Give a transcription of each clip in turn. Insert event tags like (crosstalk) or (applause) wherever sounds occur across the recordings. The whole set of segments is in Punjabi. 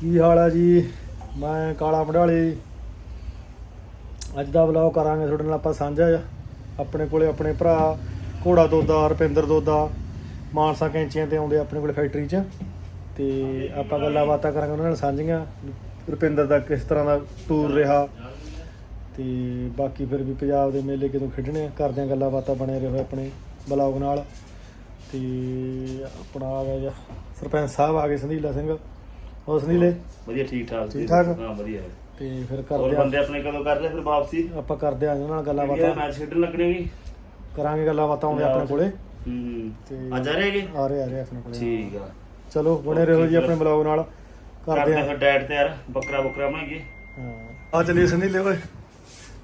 ਕੀ ਹਾਲ ਆ ਜੀ? ਮੈਂ ਕਾਲਾ ਮੜਾਲੀ ਅੱਜ ਦਾ ਵਲੌਗ ਕਰਾਂਗੇ ਤੁਹਾਡੇ ਨਾਲ, ਆਪਾਂ ਸਾਂਝਾ ਜਿਹਾ। ਆਪਣੇ ਕੋਲੇ ਆਪਣੇ ਭਰਾ, ਘੋੜਾ ਦੋਦਾ, ਰੁਪਿੰਦਰ ਦੋਦਾ, ਮਾਨਸਾ ਕੈਂਚੀਆਂ ਤੇ ਆਉਂਦੇ ਆਪਣੇ ਕੋਲੇ ਫੈਕਟਰੀ 'ਚ। ਤੇ ਆਪਾਂ ਗੱਲਾਂ ਬਾਤਾਂ ਕਰਾਂਗੇ ਉਹਨਾਂ ਨਾਲ ਸਾਂਝੀਆਂ। ਰੁਪਿੰਦਰ ਦਾ ਕਿਸ ਤਰ੍ਹਾਂ ਦਾ ਟੂਰ ਰਿਹਾ। ਤੇ ਬਾਕੀ ਫਿਰ ਵੀ ਪੰਜਾਬ ਦੇ ਮੇਲੇ ਕਿਦੋਂ ਖੇਡਣੇ ਆ ਕਰਦੇ ਆ ਗੱਲਾਂ ਬਾਤਾਂ ਬਣੇ ਰਹੋ ਆਪਣੇ ਬਲੌਗ ਨਾਲ। ਤੇ ਆਪਣਾ ਆ ਗਿਆ ਸਰਪੰਚ ਸਾਹਿਬ ਆ ਗਏ ਸੰਧੀਲਾ ਸਿੰਘ। ਹੋਰ ਸੰਧੀਲੇ ਵਧੀਆ ਠੀਕ ਠਾਕ ਠੀਕ ਠਾਕ? ਹਾਂ ਵਧੀਆ। ਤੇ ਫਿਰ ਹੋਰ ਕਰਦੇ ਬੰਦੇ ਆ ਆਪਣੇ ਕਦੋਂ ਕਰ ਰਹੇ ਫਿਰ ਵਾਪਸੀ? ਆਪਾਂ ਕਰਦੇ ਆ ਉਹਨਾਂ ਨਾਲ ਗੱਲਾਂ ਬਾਤਾਂ। ਮੈਚ ਖੇਡਣ ਲੱਗਣੇ ਵੀ? ਕਰਾਂਗੇ ਗੱਲਾਂ ਬਾਤਾਂ ਆਉਂਦੇ ਆਪਣੇ ਕੋਲੇ। ਹੂੰ ਤੇ ਅੱਜ ਆ ਰਹੇਗੇ ਆ ਰਹੇ ਆ ਰਹੇ ਆਪਣੇ ਕੋਲੇ ਠੀਕ ਆ। ਚਲੋ ਬਣੇ ਰਹੋ ਜੀ ਆਪਣੇ ਬਲੌਗ ਨਾਲ। ਕਰਦੇ ਕਰਦੇ ਆ। ਫਿਰ ਡੈਟ ਤੇ ਯਾਰ ਬੱਕਰਾ ਬੱਕਰਾ ਬਣਾਈਏ। ਹਾਂ। ਆ ਚਲੀਏ ਸੰਧੀਲੇ ਓਏ।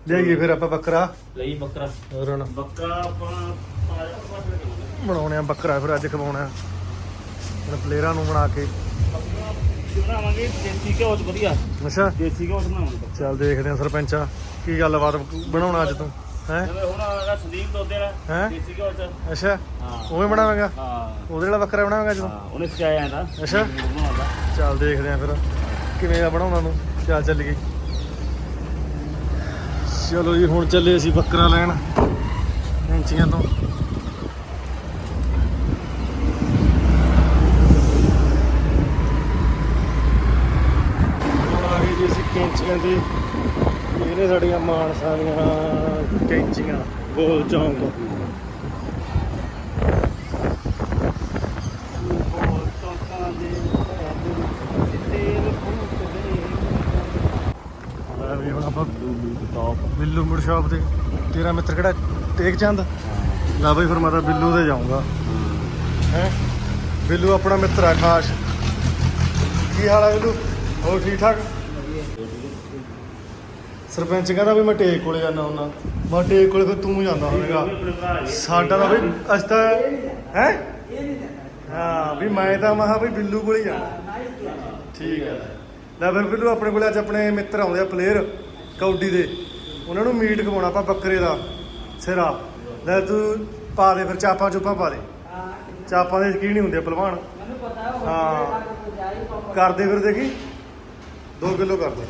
ਲਿਆਈਏ ਫਿਰ ਆਪਾਂ ਬੱਕਰਾ। ਲਈ ਬੱਕਰਾ। ਹੋਰ ਹੁਣ ਬੱਕਰਾ ਆਪਾਂ ਬਣਾਉਣਾ। ਆ ਬੱਕਰਾ ਫਿਰ ਅੱਜ ਖਵਾਉਣਾ। ਆ। ਹੁਣ ਪਲੇਅਰਾਂ ਨੂੰ ਬਣਾ ਕੇ। ਬਣਾਵਾਂਗੇ ਦੇਸੀ ਘਿਓ ਚ ਵਧੀਆ। ਅੱਛਾ। ਦੇਸੀ ਘਿਓ ਚ ਬਣਾਵਾਂਗੇ। ਬੱਕਰਾ। ਚੱਲ ਦੇਖਦੇ ਆ ਸਰਪੰਚਾ ਕੀ ਗੱਲਬਾਤ ਬਣਾਉਣਾ ਅੱਜ ਤੂੰ ਹੈ? ਜਿਵੇਂ ਹੁਣ ਆਗਾ ਸੰਦੀਪ ਦੋਦੇ ਹੈਂ? ਦੇਸੀ ਘਿਓ ਚ। ਅੱਛਾ ਹਾਂ। ਉਵੇਂ ਬਣਾਵਾਂਗਾ? ਹਾਂ। ਉਹਦੇ ਵਾਲਾ ਬੱਕਰਾ ਬਣਾਵਾਂਗਾ ਅੱਜ ਤੂੰ? ਹਾਂ ਉਹਨੇ ਸਿਖਾਇਆ ਇਹਦਾ। ਅੱਛਾ। ਬਣਾਉਂਦਾ ਚੱਲ ਦੇਖਦੇ ਆ ਫਿਰ ਕਿਵੇਂ ਆ ਬਣਾਉਣਾ ਨੂੰ ਚੱਲ ਚੱਲ ਗਈ। ਚਲੋ ਜੀ ਹੁਣ ਚੱਲੇ ਅਸੀਂ ਬੱਕਰਾ ਲੈਣ ਕੈਂਚੀਆਂ ਤੋਂ ਹੁਣ ਆ ਗਏ ਜੀ ਅਸੀਂ ਕੈਂਚੀਆਂ ਤੇ ਇਹ ਸਾਡੀਆਂ ਮਾਨਸਾ ਦੀਆਂ ਕੈਂਚੀਆਂ, ਗੋਲ ਚੌਂਕ। ਵੀ ਹੁਣ ਆਪਾਂ ਬਿੱਲੂ ਮੁੜ ਸ਼ਾਪ ਤੇ। ਤੇਰਾ ਮਿੱਤਰ ਕਿਹੜਾ? ਟੇਕ ਚੰਦ? ਲਾ ਬਈ ਫਿਰ ਮੈਂ ਤਾਂ ਬਿੱਲੂ ਤੇ ਜਾਊਂਗਾ। ਹੈ? ਬਿੱਲੂ ਆਪਣਾ ਮਿੱਤਰ ਆ, ਖਾਸ। ਕੀ ਹਾਲ ਹੈ ਬਿੱਲੂ? ਹੋਰ ਠੀਕ ਠਾਕ? ਸਰਪੰਚ ਕਹਿੰਦਾ ਵੀ ਮੈਂ ਟੇਕ ਕੋਲੇ ਜਾਣਾ ਹੁੰਦਾ। ਮੈਂ ਟੇਕ ਕੋਲੇ ਫਿਰ ਤੂੰ ਜਾਂਦਾ ਹੋਵੇਗਾ। ਸਾਡਾ ਤਾਂ ਬਈ ਅਸੀਂ ਤਾਂ ਹੈ? ਹਾਂ, ਵੀ ਮੈਂ ਤਾਂ ਮਹਾ ਵੀ ਬਿੱਲੂ ਕੋਲੇ ਹੀ ਜਾਣਾ ਠੀਕ ਹੈ ਲੈ ਫਿਰ ਬਿੱਲੂ ਆਪਣੇ ਕੋਲੇ ਅੱਜ ਆਪਣੇ ਮਿੱਤਰ ਆਉਂਦੇ ਆ ਪਲੇਅਰ ਕੌਡੀ ਦੇ। ਉਹਨਾਂ ਨੂੰ ਮੀਟ ਖਵਾਉਣਾ ਆਪਾਂ ਬੱਕਰੇ ਦਾ ਸਿਰਾ। ਲੈ ਤੂੰ ਪਾ ਦੇ ਫਿਰ ਚਾਪਾਂ ਚੁੱਪਾਂ ਪਾ ਦੇ। ਚਾਪਾਂ ਦੇ ਸ਼ਕੀਨ ਹੀ ਹੁੰਦੇ ਆ ਪਹਿਲਵਾਨ। ਹਾਂ। ਕਰਦੇ ਫਿਰ ਦੇਖੀ। 2 ਕਿਲੋ ਕਰਦੇ।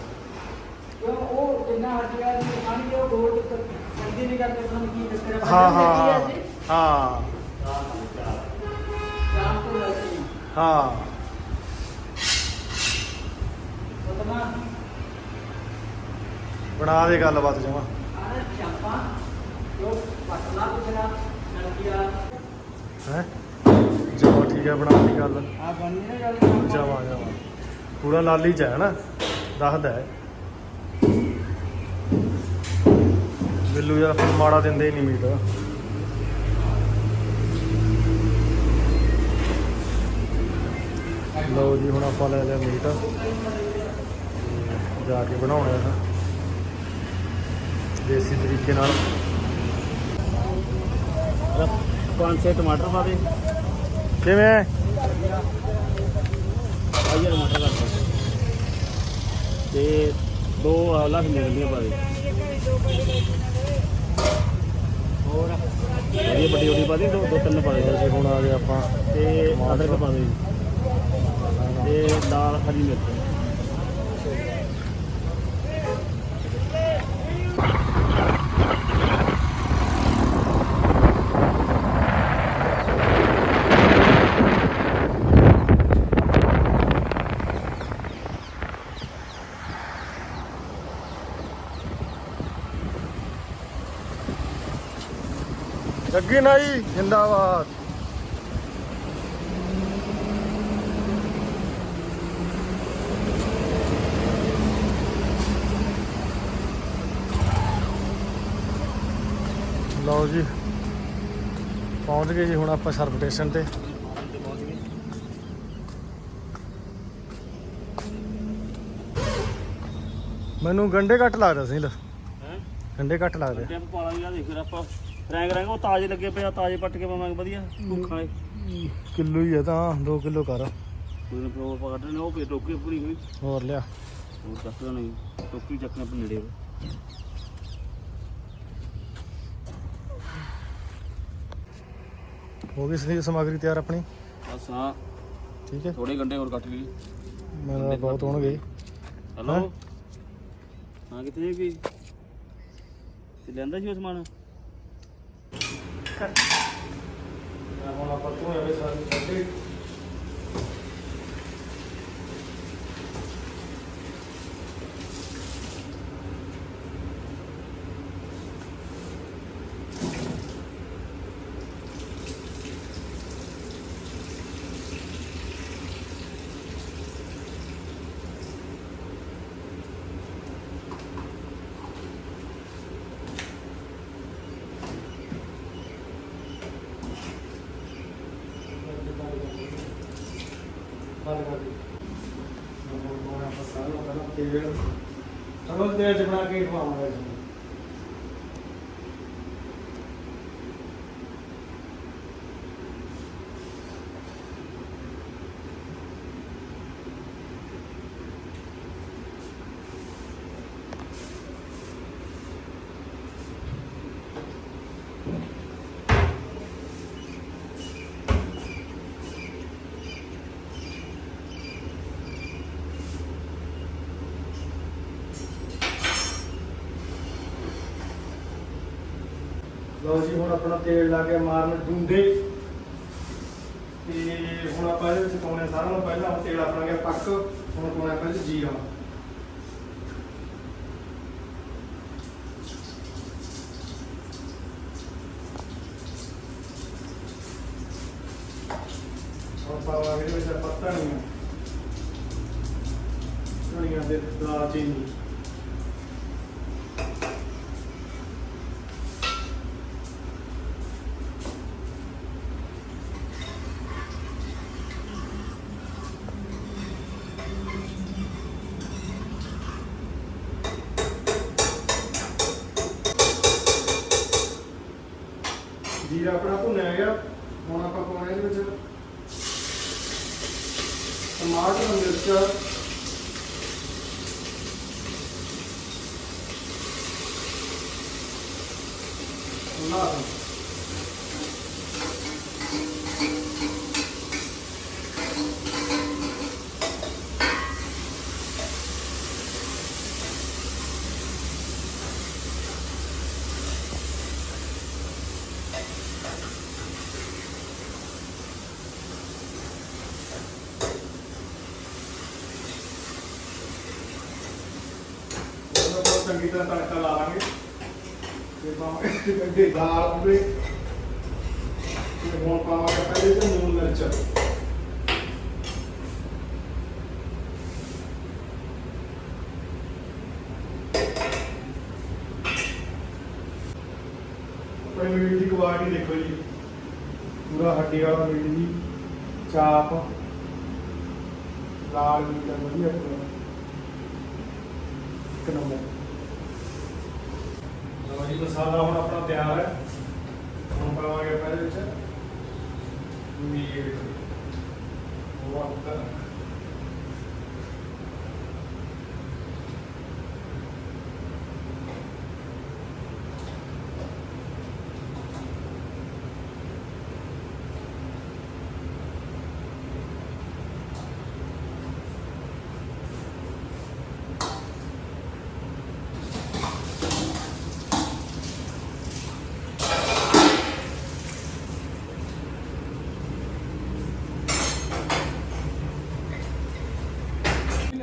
ਹਾਂ ਹਾਂ ਹਾਂ। ਹਾਂ। ਹਾਂ। ਬਣਾ ਦੇ ਗੱਲਬਾਤ ਜਮਾ। ਹੈ? ਜਮਾ ਠੀਕ ਹੈ ਬਣਾ ਦੀ ਗੱਲ। ਜਮਾ ਜਮਾ ਪੂਰਾ ਲਾਲੀ ਚ ਹੈ ਨਾ ਦੱਸਦਾ ਹੈ। ਬਿੱਲੂ ਯਾਰ ਨੂੰ ਮਾੜਾ ਦਿੰਦੇ ਹੀ ਨਹੀਂ ਮੀਟ ਲਓ ਜੀ ਹੁਣ ਆਪਾਂ ਲੈ ਲਿਆ ਮੀਟ। ਜਾ ਕੇ ਬਣਾਉਣਾ ਹੈ ਦੇਸੀ ਤਰੀਕੇ ਨਾਲ। ਪੰਜ ਛੇ ਟਮਾਟਰ ਪਾ ਦੇ। ਕਿਵੇਂ? ਆਈਏ ਟਮਾਟਰ ਕਰ ਦੇ ਤੇ ਦੋ ਆਲਾ ਮਿਲਦੀਆਂ ਦੇ ਹੋਰ? ਵਧੀਆ ਵੱਡੀ ਵੱਡੀ ਪਾ ਦੇ ਦੋ ਤਿੰਨ ਪਾ ਦੇ। ਜੀ ਹੁਣ ਆ ਗਏ ਆਪਾਂ ਤੇ ਅਦਰਕ ਪਾ ਦੇ ਤੇ ਲਾਲ ਹਰੀ ਮਿਰਚ। ਜੱਗੀ ਨਾਈ ਜਿੰਦਾਬਾਦ। ਲਓ ਜੀ ਪਹੁੰਚ ਗਏ ਜੀ ਹੁਣ ਆਪਾਂ ਸਰਵ ਸਟੇਸ਼ਨ ਤੇ। ਮੈਨੂੰ ਗੰਡੇ ਘੱਟ ਲੱਗਦਾ ਸੀ ਲ ਹੈ? ਗੰਡੇ ਘੱਟ ਲੱਗਦੇ ਟੈਂਪ ਪਾ ਲਾਂਗੇ ਆ ਦੇਖ ਆਪਾਂ। ਰੈਂਗ ਰੈਂਗ ਉਹ ਤਾਜ਼ੇ ਲੱਗੇ ਪਏ ਆ ਤਾਜ਼ੇ ਪੱਟ ਕੇ ਪਾਵਾਂਗੇ ਵਧੀਆ ਭੁੱਖਾਂ ਵਾਲੇ ਕਿਲੋ ਹੀ ਆ ਤਾਂ 2 ਕਿਲੋ ਕਰ। ਕੋਈ ਨਾ ਫਲੋਰ ਪਾ ਕੱਢਣੇ ਉਹ ਪੇ ਟੋਕਰੀ ਪੂਰੀ ਹੋਈ। ਹੋਰ ਲਿਆ। ਹੋਰ ਚੱਕ ਨਹੀਂ ਟੋਕਰੀ ਚੱਕਣੇ ਆਪਣੇ ਨੇੜੇ। ਵਾ। ਹੋ ਗਈ ਸਹੀ ਸਮਗਰੀ ਤਿਆਰ ਆਪਣੀ? ਬਸ ਹਾਂ। ਠੀਕ ਹੈ। ਥੋੜੇ ਘੰਟੇ ਹੋਰ ਕੱਟ ਲਈ। ਤਾਂ ਬਹੁਤ ਹੋਣਗੇ ਹਲੋ? ਹੈਂ? ਕਿੱਥੇ ਗਈ ਤੇ ਲੈਂਦਾ ਸੀ ਉਹ ਸਮਾਨ? ਹੁਣ ਆਪਾਂ ਤੋਂ ਐਵੇਂ ਸਾਰੇ ਛੱਡੇ ਬੰਦ ਕਰ ਦੇ ਹੁਣ ਕੋਣ ਆਪਾਂ ਸਾਰਾ ਪਹਿਲਾਂ ਤੇਲ ਬਣਾ ਕੇ ਖਵਾਵਾਂਗੇ। ਲਓ ਜੀ, ਹੁਣ ਆਪਣਾ ਤੇਲ ਲਾ ਕੇ ਮਾਰਨ ਡੂੰਡੇ ਤੇ ਹੁਣ ਆਪਾਂ ਇਹਦੇ ਵਿੱਚ ਪਾਉਣੇ ਸਾਰਿਆਂ ਨਾਲੋਂ ਪਹਿਲਾਂ ਹੁਣ ਤੇਲ ਆਪਣਾ ਗਿਆ ਪੱਕ, ਹੁਣ ਪਾਉਣਾ ਪਹਿਲਾਂ ਜੀਰਾ। ਹੁਣ ਪਾਵਾਂਗੇ ਇਹਦੇ ਵਿੱਚ ਆਪਾਂ ਧਨੀਆ ਧਨੀਆ ਦੇ ਦਾਲਚੀਨੀ ਜੀਰਾ ਆਪਣਾ ਭੁੰਨਿਆ ਗਿਆ। ਹੁਣ ਆਪਾਂ ਪਾਉਣਾ ਇਹਦੇ ਵਿੱਚ ਟਮਾਟਰ ਮਿਰਚ। ਲਸਣ ਉਹਦਾ ਬਹੁਤ ਚੰਗੀ ਤਰ੍ਹਾਂ ਤੜਕਾ ਲਾ ਲਾਂਗੇ। ਤੇ ਪਾਵਾਂਗੇ ਅੱਗੇ ਦਾਲ ਉਹਦੇ ਤੇ ਹੁਣ ਪਾਵਾਂਗੇ ਪਹਿਲੇ ਤੇ ਨੂਨ ਮਿਰਚ ਆਪਣੇ ਮੀਟ ਦੀ ਕੁਆਲਿਟੀ ਦੇਖੋ ਜੀ। ਪੂਰਾ ਹੱਡੀ ਵਾਲਾ ਮੀਟ ਜੀ, ਚਾਪ। ਲਾਲ ਮੀਟ ਆ ਵਧੀਆ ਪੂਰਾ ਇੱਕ ਨੰਬਰ। ਜੀ ਮਸਾਲਾ ਹੁਣ ਆਪਣਾ ਤਿਆਰ ਹੈ। ਹੁਣ ਪਾਵਾਂਗੇ ਪਹਿਲੇ ਵਿੱਚ। ਮੀਟ ਉਹ ਆਪਣਾ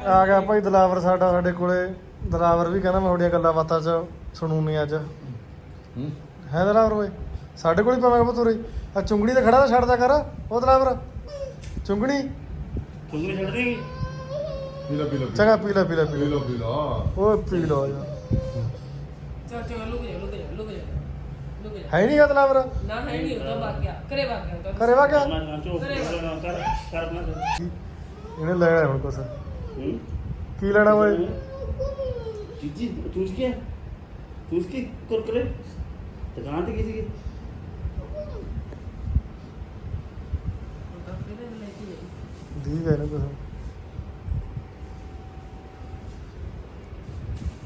ਆ ਗਿਆ ਭਾਈ ਦਲਾਵਰ ਸਾਡਾ ਸਾਡੇ ਕੋਲੇ। ਦਲਾਵਰ ਵੀ ਕਹਿੰਦਾ ਮੈਂ ਤੁਹਾਡੀਆਂ ਗੱਲਾਂ ਬਾਤਾਂ 'ਚ ਸੁਣੂਨੀ ਅੱਜ। ਹੈ। ਦਲਾਵਰ ਓਏ? ਸਾਡੇ ਕੋਲ ਹੀ ਪਾਵਾਂਗੇ ਬਤੂਰੇ ਆ ਚੁੰਗੜੀ ਤੇ ਖੜਾ ਤਾਂ ਛੱਡਦਾ ਕਰ ਉਹ ਦਲਾਵਰ। ਚੁੰਗਣੀ ਚੁੰਗਲੀ ਛੱਡ ਦੇਗੀ? ਪੀਲਾ ਪੀਲਾ ਚੰਗਾ ਪੀ ਲੈ ਪੀ ਲੈ ਪੀ ਲੈ ਪੀਲਾ ਪੀਲਾ। ਓਏ ਪੀ ਲਓ ਯਾਰ ਚਲ ਚਲ ਲੁਕ ਜਾ ਲੁਕ ਜਾ ਲੁਕ ਜਾ। ਲੁਕ ਜਾ। ਹੈ ਨਹੀਂ ਗਾ ਦਲਾਵਰ। ਨਾ ਹੈ ਨਹੀਂ ਉਹ ਤਾਂ ਕਰੇ ਤਾਂ ਕਰੇ ਵਾ ਕਿਆ ਨਾ ਨਾ ਚੋ ਕਰ ਕਰ ਆਪਣਾ ਇਹਨੇ ਲੈਣਾ ਹੁਣ ਕੁਛ। ਹੂੰ ਕੀ ਲੈਣਾ ਓਏ ਦੀ ਗਏ ਨਾ ਕੁਛ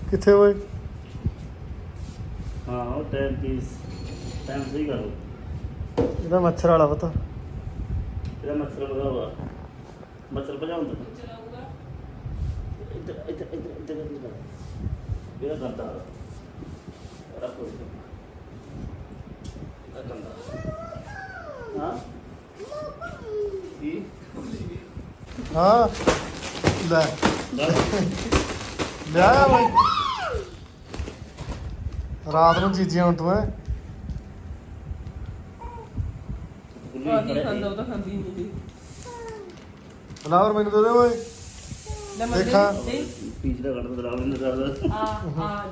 ਕਿੱਥੇ ਓਏ? ਹਾਂ ਉਹ ਟਾਈਮ ਪੀਸ ਟਾਈਮ ਸਹੀ ਕਰੋ ਇਹਦਾ ਮੱਛਰ ਵਾਲਾ ਪਤਾ। ਇਹਦਾ ਮਤਲਬ ਭਜਾਉਂਦਾ। ਇਹਦਾ ਗੰਦਾ ਇਹਦਾ ਕੋਈ ਇਹਦਾ ਗੰਦਾ ਹਾਂ ਕੀ ਹਾਂ ਲੈ ਲਿਆ ਬਈ ਰਾਤ ਨੂੰ ਚੀਜ਼ੀਆਂ ਹੁਣ ਤੂੰ ਐ ਆਦੀ ਖਾਂਦਾ ਉਹ ਤਾਂ ਖਾਂਦੀ ਨਹੀਂ ਸੀ ਫਲਾਵਰ ਮੈਨੂੰ ਦੇ ਦੇ ਓਏ ਦੇਖਾਂ। ਨਹੀਂ ਪੀਚ ਦਾ ਕੱਢ ਦਰਾ ਲੈਂਦਾ ਕਰਦਾ ਆ ਆ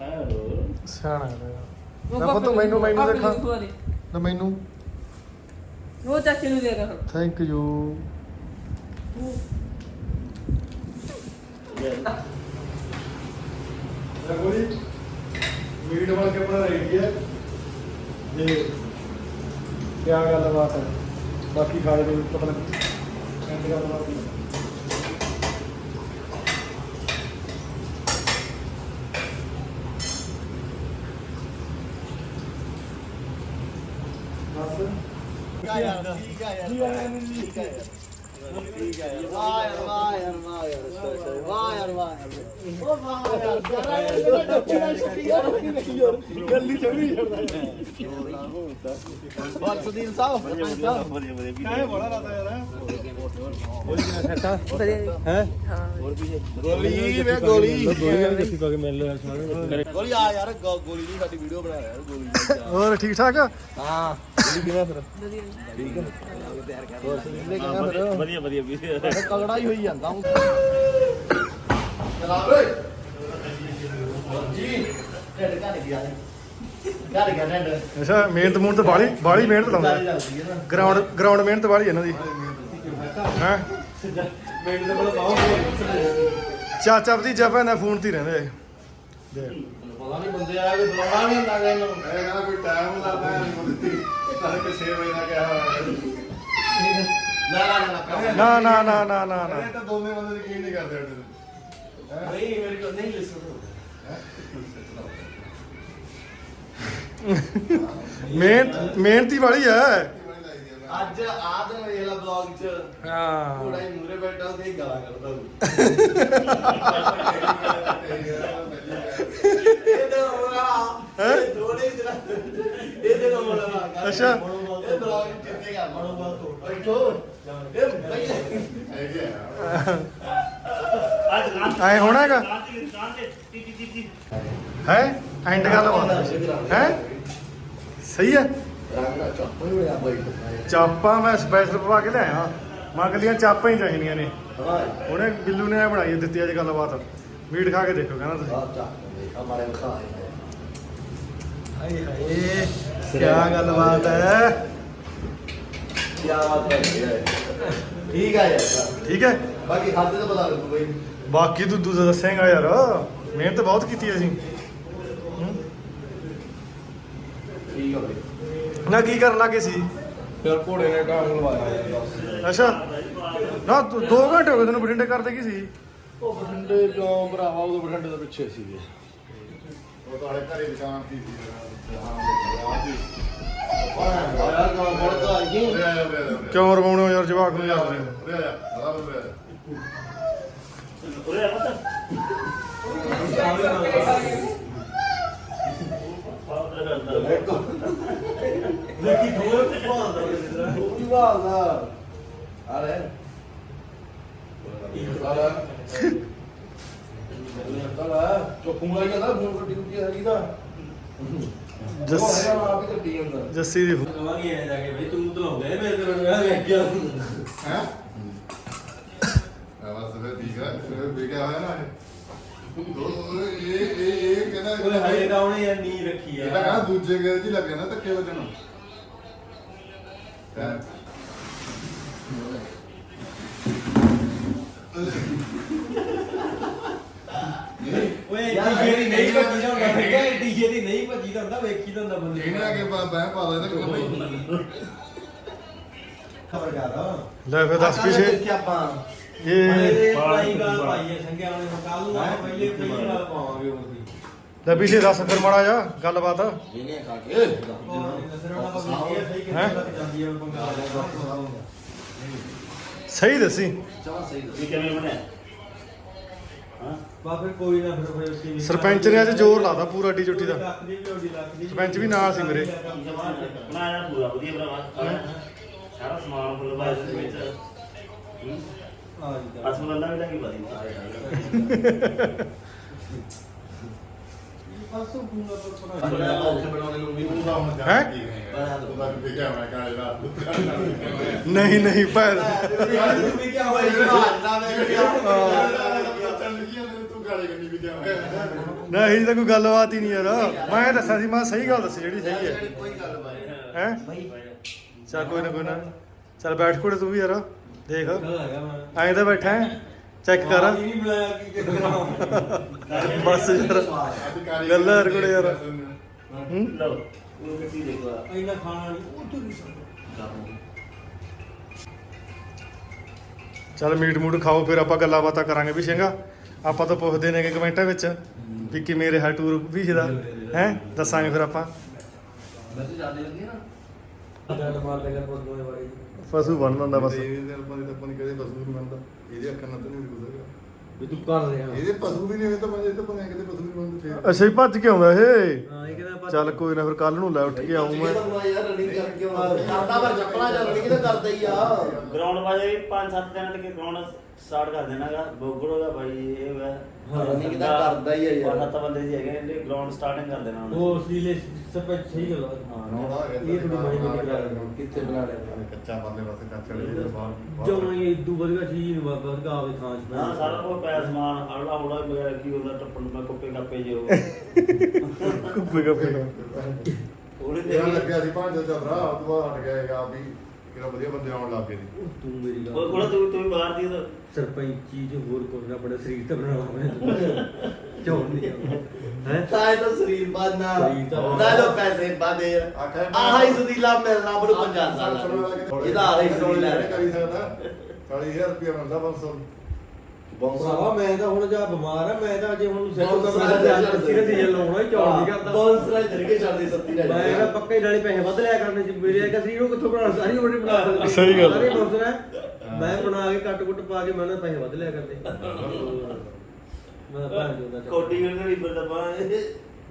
ਹੈਲੋ ਸਿਆਣਾ ਹੈ ਲੈ ਪੁੱਤ ਮੈਨੂੰ ਮੈਨੂੰ ਦੇਖਾਂ। ਲੈ ਮੈਨੂੰ। ਉਹ ਚਾਚੇ ਨੂੰ ਦੇ ਰਹਾ ਥੈਂਕ ਯੂ ਰਗੋਲੀ ਮੀਟ ਵਾਲ ਕੇ ਬਣਾ ਰਹੀ ਹੈ। ਜੀ ਕੀ ਗੱਲ ਬਾਤ ਹੈ? ਬਾਕੀ ਖਾ ਲੈ ਪਤਾ ਨਹੀਂ ਕਹਿੰਦੇ ਗੱਲ ਬਾਤ ਆ ਯਾਰ ਠੀਕ ਆ ਯਾਰ ਠੀਕ ਆ ਯਾਰ ਠੀਕ ਆ ਯਾਰ ਵਾਹ ਯਾਰ ਵਾਹ ਯਾਰ ਵਾਹ ਯਾਰ। ਸੋਰੀ ਸੋਰੀ ਵਾਹ ਯਾਰ ਵਾਹ ਯਾਰ ਉਹ ਵਾਹ ਯਾਰ ਜਰਾ ਇਹ ਡੱਬੀ ਦਾ ਸ਼ਕੀਆ ਨਹੀਂ ਯਾਰ ਗੱਲੀ ਚੜੀ ਜਾਂਦਾ ਬਸ ਸੁਦੀਨ ਸਾਹਿਬ। ਵਧੀਆ ਵਧੀਆ ਵਧੀਆ। ਬੜਾ ਲਾਦਾ ਯਾਰ। ਹਾਂ ਗੋਲੀ ਵੇ ਗੋਲੀ ਦੇਖੀ ਕਾ ਕੇ ਮਿਲ ਲਿਆ ਸਾਰੇ ਗੋਲੀ ਆ ਯਾਰ ਗੋ- ਗੋਲੀ ਨਹੀਂ ਸਾਡੀ ਵੀਡੀਓ ਬਣਾ ਯਾਰ ਗੋਲੀ ਦੀ। ਹੋਰ ਠੀਕ ਠਾਕ ਹਾਂ ਗੋਲੀ ਕਿਵੇਂ ਫਿਰ ਵਧੀਆ ਵਧੀਆ ਵਧੀਆ ਤਗੜਾ ਹੀ ਹੋਈ ਜਾਂਦਾ ਹੂੰ ਚਲਾ ਓਏ ਜੀ ਢੱਡ ਘੜ ਗਿਆ ਘੜ ਗਿਆ ਢੱਡ ਅੱਛਾ ਮਿਹਨਤ ਮੂਹਨਤ ਬਾਲੀ ਬਾਲੀ ਮਿਹਨਤ ਲਾਉਂਦਾ ਜਾਂਦੀ ਹੈ ਨਾ ਗਰਾਊਂਡ ਗਰਾਊਂਡ ਮਿਹਨਤ ਬਾਲੀ ਇਹਨਾਂ ਦੀ ਚਾਚਾ ਭਤੀਜਾ ਜਪਾ ਨਾ ਫੋਨ ਤੇ ਰਹਿੰਦੇ ਆ। ਦੇਖ ਨਾ ਨਾ ਮਿਹਨਤੀ ਵਾਲੀ ਹੈ। ਅੱਜ ਆਦ ਵੇਖ ਲਾ ਬਲੌਗ ਚ। ਹਾਂ। ਥੋੜਾ ਹੀ ਮੂਰੇ ਬੈਠਾ ਉਹ ਤੇ ਹੀ ਗਾਲਾਂ ਕੱਢਦਾ ਉਹ ਇਹ ਤਾਂ ਹੋਣਾ ਹੈਂ? ਇਹ ਥੋੜੇ ਜਰਾ ਇਹ ਤੇ ਹੋਣਾ ਅੱਛਾ। ਇਹ ਬਲੌਗ ਜਿੱਤੇਗਾ ਮਨੋ ਬਾਤ ਤੋਂ ਬੈਠੋ ਇਹ ਬਈ ਅੱਜ ਦੁਕਾਨ ਐਂ ਹੋਣਾ ਹੈਗਾ? ਦੁਕਾਨ ਤੇ ਦੁਕਾਨ ਤੇ ਟੀ ਟੀ ਟੀ ਟੀ ਹੈ? ਐਂਡ ਗੱਲ ਹੈ? ਸਹੀ ਹੈ ਰੰਗ ਦਾ ਚੱਪਲ ਹੀ ਹੋਇਆ ਬਾਈ ਚਾਪਾਂ ਮੈਂ ਸਪੈਸ਼ਲ ਪਵਾ ਕੇ ਲਿਆਇਆ। ਮੈਂ ਕੱਲੀਆਂ ਚਾਪਾਂ ਹੀ ਚਾਹੀਦੀਆਂ ਨੇ। ਹਾਂ ਉਹਨੇ ਬਿੱਲੂ ਨੇ ਇਹ ਬਣਾਈ ਦਿੱਤੀ ਅੱਜ ਗੱਲਬਾਤ। ਮੀਟ ਖਾ ਕੇ ਦੇਖੋ ਕਹਿੰਦਾ ਤੁਸੀਂ। ਆਹ ਚੱਕ ਹਮਾਰੇ ਖਾਏ ਹਾਏ ਹਾਏ ਕੀ ਗੱਲਬਾਤ ਹੈ। ਕੀ ਬਾਤ ਹੈ ਠੀਕ ਹੈ ਯਾਰ। ਠੀਕ ਹੈ? ਬਾਕੀ ਤੇ ਬਤਾ ਲੱਗੂ ਬਈ। ਬਾਕੀ ਤੂੰ ਦੂਜਾ ਦੱਸੇਗਾ ਯਾਰ। ਮਿਹਨਤ ਬਹੁਤ ਕੀਤੀ ਅਸੀਂ। ਹੂੰ? ਠੀਕ ਹੈ ਬਈ। ਨਾ ਕੀ ਕਰਨ ਲੱਗੇ ਸੀ ਫਿਰ ਘੋੜੇ ਨੇ ਟਾਂਗ ਲਵਾਇਆ ਅੱਛਾ ਨਾ ਤੂੰ 2 ਘੰਟੇ ਹੋ ਗਏ ਤੈਨੂੰ ਬਠਿੰਡੇ ਕਰਦੇ ਕੀ ਸੀ ਉਹ ਬਠਿੰਡੇ ਕਿਉਂ ਭਰਾਵਾ ਉਹ ਬਠਿੰਡੇ ਦੇ ਪਿੱਛੇ ਸੀਗੇ ਉਹ ਤੁਹਾਡੇ ਘਰੇ ਦੁਕਾਨ ਸੀ ਕਿਉਂ ਰਵਾਉਣੇ ਹੋ ਯਾਰ ਜਵਾਕ ਨੂੰ ਯਾਰ ਤੁਸੀਂ? ਉਰੇ ਆ ਪੁੱਤ ਢੋਲ ਤੇ ਭਾਲਦਾ ਉਹ ਵੀ ਭਾਲਦਾ ਆ ਲੈ ਆ ਲੈ ਚੋ ਫੋਨ ਲਾਈ ਜਾਂਦਾ ਫੋਨ ਕੱਟੀ ਕੁੱਟੀ ਹੈਗੀ ਦਾ ਜੱਸ ਆਪ ਹੀ ਕੱਟੀ ਜਾਂਦਾ ਜੱਸੀ ਦੀ ਕਵਾਂਗੀ ਐ ਜਾ ਕੇ ਬਈ ਤੂੰ ਤਲਾਉਂਦਾ ਮੇਰੇ ਤੇ ਮੈਂ ਵੇਖ ਗਿਆ ਹੈ? ਬਸ ਫਿਰ ਠੀਕ ਹੈ ਫਿਰ ਵਿਗਿਆ ਹੋਇਆ ਨਾ ਇਹ। ਇਹ ਇਹ ਇਹ ਕਹਿੰਦਾ ਹਜੇ ਤਾਂ ਉਹਨੇ ਯਾਰ ਨੀ ਰੱਖੀ ਇਹ ਤਾਂ ਕਹਿੰਦਾ ਆ ਦੂਜੇ ਗੇਰ ਚ ਹੀ ਲੱਗ ਜਾਂਦਾ ਧੱਕੇ ਵੱਜਣ। ਹੈਂ? ਓਏ ਯਾਰ, ਡੀਜੇ ਦੀ ਨਹੀਂ ਇਹ- ਭੱਜੀ ਦਾ ਹੁੰਦਾ ਹੈਗਾ ਡੀਜੇ ਦੀ ਨਹੀਂ ਭੱਜੀ ਦਾ ਹੁੰਦਾ ਵੇਖੀ ਦਾ ਹੁੰਦਾ ਬੰਦੇ ਇਹਨੇ ਕੇ ਪਾ ਲੈਂਦਾ ਲੈ ਫਿਰ ਦੱਸ ਪਿਛੇ ਕਿ ਆਪਾਂ। ਇਹ ਇਹ ਗੱਲ ਭਾਈ ਹੈ ਸੰਗਿਆ ਵਾਲੇ ਨੂੰ ਕੱਲ ਨੂੰ ਪਹਿਲੇ ਪਹਿਲੀ ਪਾਵਾਂਗੇ ਉਹ ਵੀ ਲੈ ਪਿਛੇ ਦੱਸ ਫਿਰ ਮਾੜਾ ਜਾ ਗੱਲਬਾਤ। ਇਹਨੇ ਖਾ ਕੇ ਵੀ ਸਹੀ ਹੈਂ? ਦੱਸੀ। ਚਲਾ ਸਹੀ ਇਹ ਕਿਵੇਂ ਬਣਿਆ? ਹਾਂ? ਬਾ ਫਿਰ ਕੋਈ ਨਾ ਫਿਰ ਫਿਰ ਉੱਥੇ ਵੀ- ਸਰਪੰਚ ਨੇ ਅੱਜ ਜ਼ੋਰ ਲਾਦਾ ਪੂਰਾ ਡੀ ਚੁੱਟੀ ਦਾ। ਲੱਖ ਦੀ ਵੀ ਉਹਦੀ ਲੱਖ ਦੀ ਵੀ। ਸਰਪੰਚ ਵੀ ਨਾਲ ਸੀ ਮੇਰੇ। ਬਣਾਇਆ ਪੂਰਾ ਵਧੀਆ ਭਰਾਵਾ। ਸਾਰਾ ਸਮਾਨ ਫੁੱਲ ਬਾਅਦ ਦੇ ਵਿੱਚ। ਹੂੰ? ਹਾਂ ਜੀ। ਅਸਲ ਲੱਲਾ ਵੀ ਤਾਂ ਕੀ (laughs) ਹੈਂ? ਹੈ ਨਹੀਂ ਨਹੀਂ ਭੈਣ ਚੱਲ ਗਈ ਤੂੰ ਨਹੀਂ ਕੋਈ ਗੱਲਬਾਤ ਹੀ ਨਹੀਂ ਯਾਰ। ਮੈਂ ਦੱਸਿਆ ਸੀ ਮੈਂ ਸਹੀ ਗੱਲ ਦੱਸੀ ਜਿਹੜੀ ਸਹੀ ਹੈ। ਹੈ? ਚੱਲ ਕੋਈ ਨਾ ਕੋਈ ਨਾ। ਚੱਲ ਬੈਠ ਕੋੜੇ ਤੂੰ ਵੀ ਯਾਰ। ਦੇਖ। ਐਂ ਤਾਂ ਬੈਠਾ ਚੈੱਕ ਕਰ। ਆਹ ਨਹੀਂ ਬਣਾਇਆ ਕੀ ਕਰਾਂ ਬਸ ਯਾਰ ਗੱਲਾਂ ਯਾਰ ਕੋੜੇ ਯਾਰ। ਹੂੰ? ਲਓ ਉਹ ਕਿਸੀ ਦੇਖੋ ਇੰਨਾ ਖਾਣਾ ਨਹੀਂ ਉਹ ਤੋਂ ਨਹੀਂ ਸਕਦਾ ਚੱਲ ਮੀਟ ਮੂਟ ਖਾਓ ਫਿਰ ਆਪਾਂ ਗੱਲਾਂ ਬਾਤਾਂ ਕਰਾਂਗੇ ਵੀ ਸਿੰਘਾ ਆਪਾਂ ਤਾਂ ਪੁੱਛਦੇ ਨੇਗੇ ਕਮੈਂਟਾਂ ਵਿੱਚ ਵੀ ਕਿਵੇਂ ਰਿਹਾ ਟੂਰ ਵੀ ਦਾ ਹੈ? ਦੱਸਾਂਗੇ ਫਿਰ ਆਪਾਂ। ਗੱਲ ਮਾਰ ਲੈ ਕਰ ਪੋਦੋਏ ਵਾਲੀ ਪਸ਼ੂ ਬਣ ਜਾਂਦਾ ਬਸ। ਆਪਾਂ ਦੇ ਆਪਾਂ ਨੇ ਕਦੇ ਪਸ਼ੂ ਨਹੀਂ ਬਣਦਾ। ਇਹਦੇ ਅੱਖਾਂ ਨਾਲ ਤਾਂ ਨਹੀਂ ਗੁਜ਼ਰੇਗਾ ਵੀ ਤੂੰ ਕਰ ਰਿਹਾ ਇਹਦੇ ਪਸ਼ੂ ਵੀ ਨਹੀਂ ਹੋਏ ਤਾਂ ਮੈਂ ਇਹ ਤਾਂ ਪਤਾ ਕਿਤੇ ਪਸ਼ੂ ਨਹੀਂ ਬਣਦੇ ਫੇਰ ਅੱਛਾ ਹੀ ਭੱਜ ਕੇ ਆਉਂਦਾ ਇਹ। ਹਾਂ ਇਹ ਕਹਿੰਦਾ ਚੱਲ ਕੋਈ ਨਾ ਫਿਰ ਕੱਲ ਨੂੰ ਲੈ ਉੱਠ ਕੇ ਆਉਂ ਮੈਂ ਯਾਰ ਰਨਿੰਗ ਕਰਕੇ ਆਉਣਾ ਕਰਦਾ ਪਰ ਚੱਪਲਾਂ ਚ ਰਨਿੰਗ ਤਾਂ ਕਰਦਾ ਹੀ ਆ। ਗਰਾਊਂਡ ਵਾਜੇ ਵੀ 5-7 ਦਿਨ ਤੱਕ ਗਰਾਊਂਡ ਸਟਾਰਟ ਕਰ ਦੇਣਾਗਾ ਬੋਗੜੋਗਾ ਬਾਈ ਇਹ ਵਾ। ਹਾਂ, running ਤਾਂ ਕਰਦਾ ਹੀ ਆ ਯਾਰ। ਸੱਤ ਬੰਦੇ ਜੀ ਹੈਗੇ ਨੇ ਗਰਾਊਂਡ ਸਟਾਰਟਿੰਗ ਕਰ ਦੇਣਾ ਉਹਨੇ। ਉਹ ਸੀਲੇ ਸਰਪੰਚ ਸਹੀ ਗੱਲ ਆ। ਰੌਣਾ ਹੈਗਾ ਇਹ ਥੋੜੀ ਮਾਈ ਮਾਈ ਕਰਾ ਰਿਹਾ ਕਿੱਥੇ ਬਣਾ ਲਿਆ। ਕੱਚਾ ਪਰਲੇ ਪਾਸੇ ਕੱਚਾ ਲੈ ਬਾਹਰ ਜੋ ਇਹ ਇਦੂ ਵਧੀਆ ਚੀਜ਼ ਨੂੰ ਬਾਬਾ ਆਵੇ ਖਾਂ ਚ। ਹਾਂ ਸਾਰਾ ਕੁਝ ਪਿਆ ਸਮਾਨ ਹੌਲਾ ਹੌਲਾ ਬਗੈਰ ਕੀ ਹੁੰਦਾ ਟੱਪਣ ਮੈਂ ਕੁੱਪੇ ਕੱਪੇ ਜੇ ਉਹ ਕੁੱਪੇ ਕੱਪੇ ਉਹਨੇ ਤੇ ਲੱਗਿਆ ਸੀ ਭਾਂਜ ਚਤਰਾ ਉਹ ਤੋਂ ਬਾਅਦ ਹਟ ਗਿਆ ਆ ਵੀ ਕਿਹੜਾ ਵਧੀਆ ਬੰਦੇ ਆਉਣ ਲੱਗ ਗਏ ਸੀ ਤੂੰ ਮੇਰੀ ਉਹ ਗੱਲ ਕੋਲ ਤੂੰ ਤੂੰ ਵੀ ਬਾਹਰ ਦੀ ਤਾਂ ਸਰਪੰਚੀ ਚ ਹੋਰ ਕੋਈ ਨਾ ਬੜਾ ਸਰੀਰ ਤਾਂ ਬਣਾਉਣਾ ਮੈਂ ਚੋਣ ਨਹੀਂ ਹੈ? ਤਾਂ ਇਹ ਤਾਂ ਸਰੀਰ ਬਾਨਾ। ਸਰੀਰ ਤਾਂ- ਨਾ ਲੋ ਪੈਸੇ ਬਾਦੇ ਆਖਿਆ ਆਹ ਹੀ ਸਦੀਲਾ ਮਿਲਣਾ ਬੜੂ 50 ਸਾਲ ਇਹਦਾ ਆਹ ਹੀ ਸਦੀਲਾ ਕਰੀ ਸਕਦਾ। 40000 ਰੁਪਏ ਮਿਲਦਾ 500 ਭਰਾਵਾ ਮੈਂ ਤਾਂ ਹੁਣ ਜਾ ਬਿਮਾਰ ਆ ਮੈਂ ਤਾਂ ਜੇ ਹੁਣ ਸੈਟ ਬਹੁਤ ਕਰਨਾ ਸਾਰਾ ਤੇ ਚੱਲ ਸਿਰ ਦੀ ਲਾਉਣਾ ਹੀ ਚੌੜ ਨਹੀਂ ਕਰਦਾ ਬੌਂਸ ਰਾਜ ਧਰਕੇ ਛੱਡਦੇ ਸੱਤੀ ਰਹਿ ਮੈਂ ਨਾ ਪੱਕੇ ਨਾਲੇ ਪੈਸੇ ਵੱਧ ਲਿਆ ਕਰਨੇ ਸੀ ਮੇਰੇ ਸਰੀਰ ਉਹ ਕਿੱਥੋਂ ਬਣਾ ਸਾਰੀ ਉਮਰ ਬਣਾ ਸਕਦਾ। ਸਹੀ ਗੱਲ। ਸਾਰੇ ਮੈਂ ਬਣਾ ਕੇ ਕੱਟ ਕੁੱਟ ਪਾ ਕੇ ਮੈਂ ਨਾ ਪੈਸੇ ਵੱਧ ਲਿਆ ਕਰਦੇ। ਮੈਂ ਭਾਂ ਜੋਦਾ ਕੋਡੀ ਉਹਨੇ ਵੀ ਬੰਦਾ ਬਾਹਰ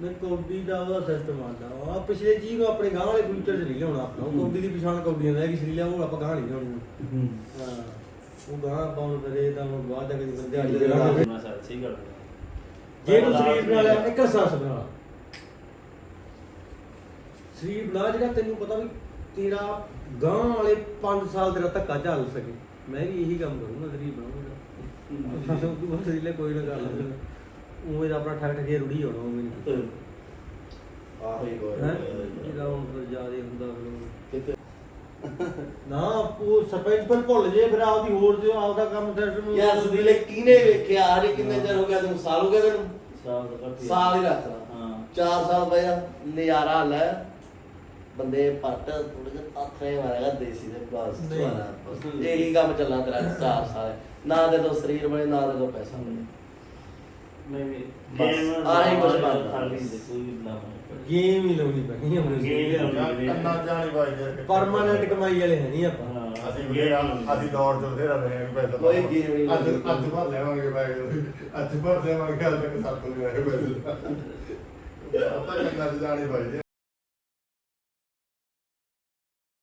ਮੈਂ ਕੌਡੀ ਦਾ ਉਹਦਾ ਸਿਸਟਮ ਆਂਦਾ ਆ ਪਿਛਲੇ ਚੀਜ਼ ਨੂੰ ਆਪਣੇ ਗਾਂ ਵਾਲੇ ਫਿਊਚਰ 'ਚ ਨਹੀਂ ਲਿਆਉਣਾ ਆਪਣਾ। ਕੌਡੀ ਦੀ ਪਛਾਣ ਕੌਡੀਆਂ ਦਾ ਕਿ ਸਰੀ ਲਿਆ ਉਹ ਆਪਾਂ ਗਾਂ ਨਹੀਂ ਲਿਆਉਣੀ। ਹਾਂ। ਉਹ ਗਾਂ ਨੂੰ ਕਰੇ ਤਾਂ ਹੁਣ ਬਾਅਦ ਜਾ ਕੇ ਜਦੋਂ ਦਿਹਾੜੀ ਦੇ ਲਾਂਗੇ ਮੈਂ ਸਰ ਸਹੀ ਗੱਲ ਜੇ ਤੂੰ ਸਰੀਰ ਬਣਾ ਲਿਆ ਇੱਕ ਸਾਸ ਬਣਾ। ਸਰੀਰ ਬਣਾ ਜਿਹੜਾ ਤੈਨੂੰ ਪਤਾ ਵੀ ਤੇਰਾ ਗਾਂ ਵਾਲੇ 5 ਸਾਲ ਤੇਰਾ ਧੱਕਾ ਚੱਲ ਸਕੇ। ਮੈਂ ਵੀ ਇਹੀ ਕੰਮ ਕਰੂੰਗਾ ਸਰੀਰ ਬਣਾਉਂਗਾ ਸਭ ਤੋਂ ਬਾਅਦ ਸਰੀਰ ਕੋਈ ਨਾ ਕਰ ਲਾਂਗਾ ਉਵੇਂ ਦਾ ਆਪਣਾ ਠੱਗ ਠਗੇ ਰੁੜੀ ਹੋਣਾ ਉਵੇਂ ਆਹੋ ਹੈ? ਇਹਦਾ ਹੁਣ ਫਿਰ ਜ਼ਿਆਦੇ ਹੁੰਦਾ ਫਿਰ। ਨਾ ਉਹ ਸਰਪੰਚ ਪਰ ਭੁੱਲ ਜੇ ਫਿਰ ਆਪਦੀ ਹੋਰ ਜੋ ਆਪਦਾ ਕੰਮ ਸਿਸਟਮ ਯਾਰ ਸਦੀਲੇ ਕਿਨੇ ਵੇਖਿਆ ਹਰੇ ਕਿੰਨੇ ਚਿਰ ਹੋ ਗਿਆ ਤੈਨੂੰ ਸਾਲ ਹੋ ਗਿਆ ਤੈਨੂੰ? ਸਾਲ ਦਾ ਕੱਟੀ ਸਾਲ ਹੀ ਰੱਖ ਲਾ। ਹਾਂ। 4 ਸਾਲ ਪਿਆ ਨਜ਼ਾਰਾ ਲੈ। ਬੰਦੇ ਪੱਟ ਥੋੜੇ ਜਿਹਾ ਆਥਰੇ ਮਾਰੇਗਾ ਦੇਸੀ ਦੇ ਬਸ ਨਹੀਂ। ਦੁਆਰਾ ਇਹੀ ਕੰਮ ਚੱਲਣਾ ਤੇਰਾ 4 ਸਾਲ। ਨਾ ਤੇ ਤੋ ਸਰੀਰ ਬਣੇ ਨਾ ਤੇ ਤੋ ਪੈਸਾ ਬਣੇ। ਨਹੀਂ ਵੀ ਬਸ, ਆਹੀ ਕੁਛ ਬਣਦਾ। ਦੇ ਕੋਈ ਨਾ ਗੇਮ ਹੀ ਲਾਉਣੀ ਪੈਣੀ ਹੁਣ ਗੇਮ ਹੀ ਲਾਉਣੀ। ਕੰਨਾ ਜਾਣੀ ਬਾਈ ਯਾਰ ਪਰਮਾਨੈਂਟ ਕਮਾਈ ਵਾਲੇ ਹੈ ਨਹੀਂ ਆਪਾਂ। ਹਾਂ ਅਸੀਂ ਬਥੇਰਾ ਅਸੀਂ ਦੌੜ ਚ ਬਥੇਰਾ ਰਹੇ ਹਾਂ ਪੈਸਾ ਕੋਈ game ਨਹੀਂ ਅੱਜ। ਅੱਜ ਭਰ ਲੈਵਾਂਗੇ ਬੈਗ ਅੱਜ ਭਰ ਦੇਵਾਂਗੇ ਅੱਜ ਤੱਕ ਸੱਤ ਨੂੰ ਆਏ ਪੈਸੇ। (laughs) ਆਪਾਂ ਕੰਨਾ ਜਾਣੀ ਬਾਈ